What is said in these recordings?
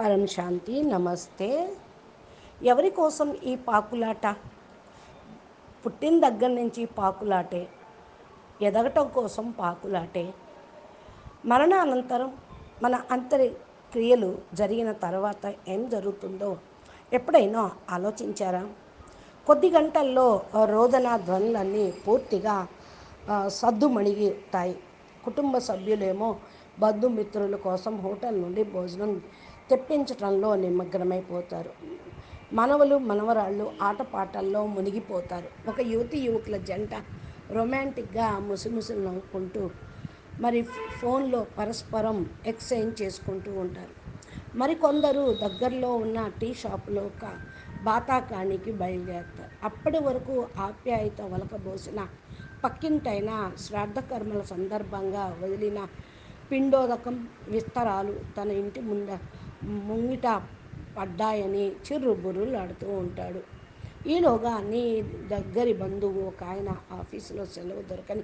పరం శాంతి నమస్తే. ఎవరి కోసం ఈ పాకులాట? పుట్టిన దగ్గర నుంచి పాకులాటే ఎదగటం కోసం పాకులాటే. మరణానంతరం మన అంతరి క్రియలు జరిగిన తర్వాత ఏం జరుగుతుందో ఎప్పుడైనా ఆలోచించారా? కొద్ది గంటల్లో రోదన ధ్వనులన్నీ పూర్తిగా సద్దుమణిగితాయి. కుటుంబ సభ్యులేమో బంధుమిత్రుల కోసం హోటల్ నుండి భోజనం తెప్పించటంలో నిమగ్నమైపోతారు. మనవలు మనవరాళ్ళు ఆటపాటల్లో మునిగిపోతారు. ఒక యువతి యువకుల జంట రొమాంటిక్గా ముసిముసి నవ్వుకుంటూ మరి ఫోన్లో పరస్పరం ఎక్స్చేంజ్ చేసుకుంటూ ఉంటారు. మరికొందరు దగ్గరలో ఉన్న టీ షాపులో ఒక బాతాకానికి బయలుదేరుతారు. అప్పటి వరకు ఆప్యాయత వలకబోసిన పక్కింటైన శ్రాద్ధకర్మల సందర్భంగా వదిలిన పిండోదకం విస్తరాలు తన ఇంటి ముంద ముంగిట పడ్డాయని చిర్రుబుర్రులాడుతూ ఉంటాడు. ఈలోగా నీ దగ్గరి బంధువు ఒక ఆయన ఆఫీసులో సెలవు దొరకని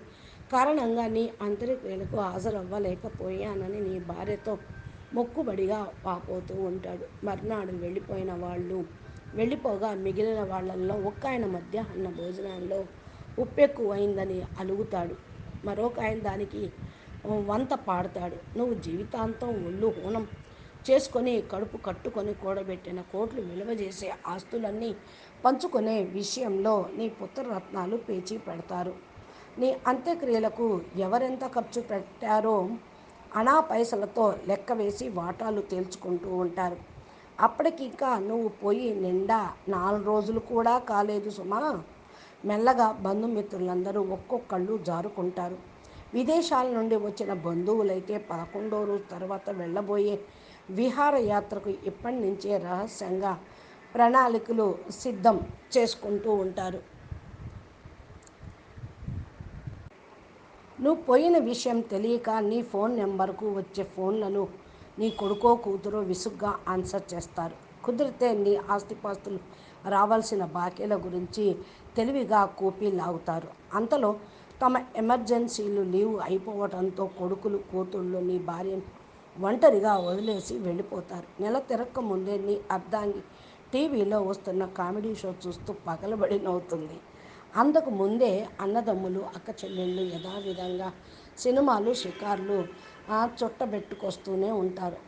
కారణంగా నీ అంతరిక్రియలకు హాజరవ్వలేకపోయానని నీ భార్యతో మొక్కుబడిగా వాపోతూ ఉంటాడు. మర్నాడు వెళ్ళిపోయిన వాళ్ళు వెళ్ళిపోగా మిగిలిన వాళ్ళల్లో ఒక్క ఆయన మధ్యాహ్న భోజనంలో ఉప్పెక్కువైందని అలుగుతాడు. మరొక ఆయన దానికి వంత పాడతాడు. నువ్వు జీవితాంతం ఒళ్ళు హూనం చేసుకొని కడుపు కట్టుకొని కూడబెట్టిన కోట్లు విలువ చేసే ఆస్తులన్నీ పంచుకునే విషయంలో నీ పుత్రరత్నాలు పేచీ పెడతారు. నీ అంత్యక్రియలకు ఎవరెంత ఖర్చు పెట్టారో అనా పైసలతో లెక్క వేసి వాటాలు తేల్చుకుంటూ ఉంటారు. అప్పటికింకా నువ్వు పోయి నిండా నాలుగు రోజులు కూడా కాలేదు సుమా. మెల్లగా బంధుమిత్రులందరూ ఒక్కొక్కళ్ళు జారుకుంటారు. విదేశాల నుండి వచ్చిన బంధువులైతే పదకొండో రోజు తర్వాత వెళ్ళబోయే విహారయాత్రకు ఇప్పటి నుంచే రహస్యంగా ప్రణాళికలు సిద్ధం చేసుకుంటూ ఉంటారు. నువ్వు పోయిన విషయం తెలియక నీ ఫోన్ నెంబర్కు వచ్చే ఫోన్లను నీ కొడుకో కూతురో విసుగ్గా ఆన్సర్ చేస్తారు. కుదిరితే నీ ఆస్తిపాస్తులు రావాల్సిన బాకీల గురించి తెలివిగా కూపీ లాగుతారు. అంతలో తమ ఎమర్జెన్సీలు లీవ్ అయిపోవడంతో కొడుకులు కూతుళ్ళు నీ భార్యను ఒంటరిగా వదిలేసి వెళ్ళిపోతారు. నెల తిరక్క ముందే నీ అర్ధాంగి టీవీలో వస్తున్న కామెడీ షో చూస్తూ పగలబడి నవ్వుతుంది. అందుకు ముందే అన్నదమ్ములు అక్క చెల్లెళ్ళు యథావిధంగా సినిమాలు షికార్లు ఆ, చుట్టబెట్టుకొస్తూనే ఉంటారు.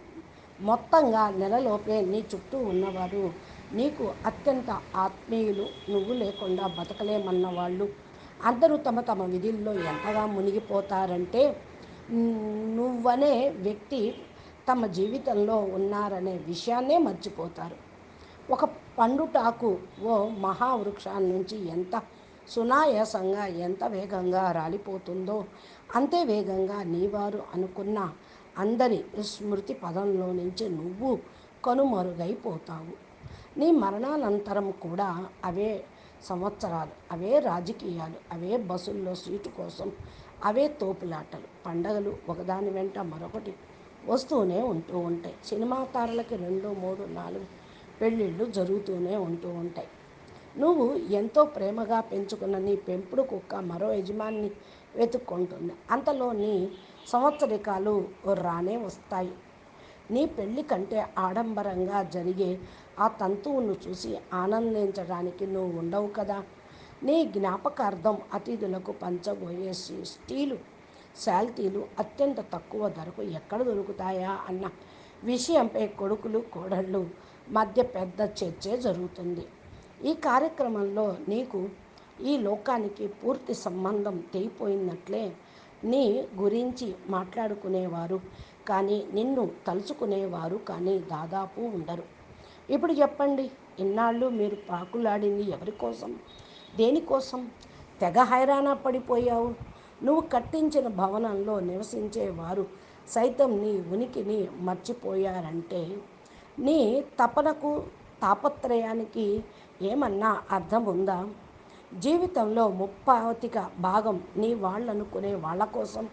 మొత్తంగా నెలలోపే నీ చుట్టూ ఉన్నవారు నీకు అత్యంత ఆత్మీయులు. నువ్వు లేకుండా బతకలేమన్న వాళ్ళు అందరూ తమ తమ విధుల్లో ఎంతగా మునిగిపోతారంటే నువ్వనే వ్యక్తి తమ జీవితంలో ఉన్నారనే విషయాన్నే మర్చిపోతారు. ఒక పండుటాకు ఓ మహావృక్షాల నుంచి ఎంత సునాయాసంగా ఎంత వేగంగా రాలిపోతుందో అంతే వేగంగా నీవారు అనుకున్న అందరి స్మృతి పదంలో నుంచి నువ్వు కనుమరుగైపోతావు. నీ మరణానంతరం కూడా అవే సంవత్సరాలు. అవే రాజకీయాలు అవే బస్సుల్లో సీటు కోసం అవే తోపులాటలు పండగలు ఒకదాని వెంట మరొకటి వస్తూనే ఉంటూ ఉంటాయి. సినిమా తారలకి రెండు మూడు నాలుగు పెళ్ళిళ్ళు జరుగుతూనే ఉంటూ ఉంటాయి. నువ్వు ఎంతో ప్రేమగా పెంచుకున్న నీ పెంపుడు కుక్క మరో యజమాని వెతుక్కుంటుంది. అంతలో నీ సంవత్సరికాలు రానే వస్తాయి. నీ పెళ్ళి కంటే ఆడంబరంగా జరిగే ఆ తంతువును చూసి ఆనందించడానికి నువ్వు ఉండవు కదా. నీ జ్ఞాపకార్థం అతిథులకు పంచబోయే స్టీలు శాల్తీలు అత్యంత తక్కువ ధరకు ఎక్కడ దొరుకుతాయా అన్న విషయంపై కొడుకులు కోడళ్ళు మధ్య పెద్ద చర్చే జరుగుతుంది. ఈ కార్యక్రమంలో నీకు ఈ లోకానికి పూర్తి సంబంధం తెగిపోయినట్లే నీ గురించి మాట్లాడుకునేవారు కానీ నిన్ను తలుచుకునేవారు కానీ దాదాపు ఉండరు. ఇప్పుడు చెప్పండి ఇన్నాళ్ళు మీరు పాకులాడింది ఎవరి కోసం? దేనికోసం తెగ హైరాణ పడిపోయావు. నువ్వు కట్టించిన భవనంలో నివసించేవారు సైతం నీ ఉనికిని మర్చిపోయారంటే నీ తపనకు తాపత్రయానికి ఏమన్నా అర్థం ఉందా? జీవితంలో ముప్పావతిక భాగం నీ వాళ్ళనుకునే వాళ్ళ కోసం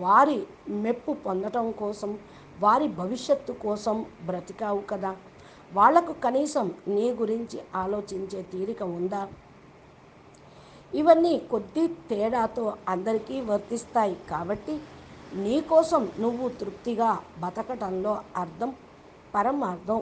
వారి మెప్పు పొందటం కోసం వారి భవిష్యత్తు కోసం బ్రతికావు కదా. వాళ్ళకు కనీసం నీ గురించి ఆలోచించే తీరిక ఉందా? ఇవన్నీ కొద్ది తేడాతో అందరికీ వర్తిస్తాయి కాబట్టి నీ కోసం నువ్వు తృప్తిగా బతకటంలో అర్థం పరమార్థం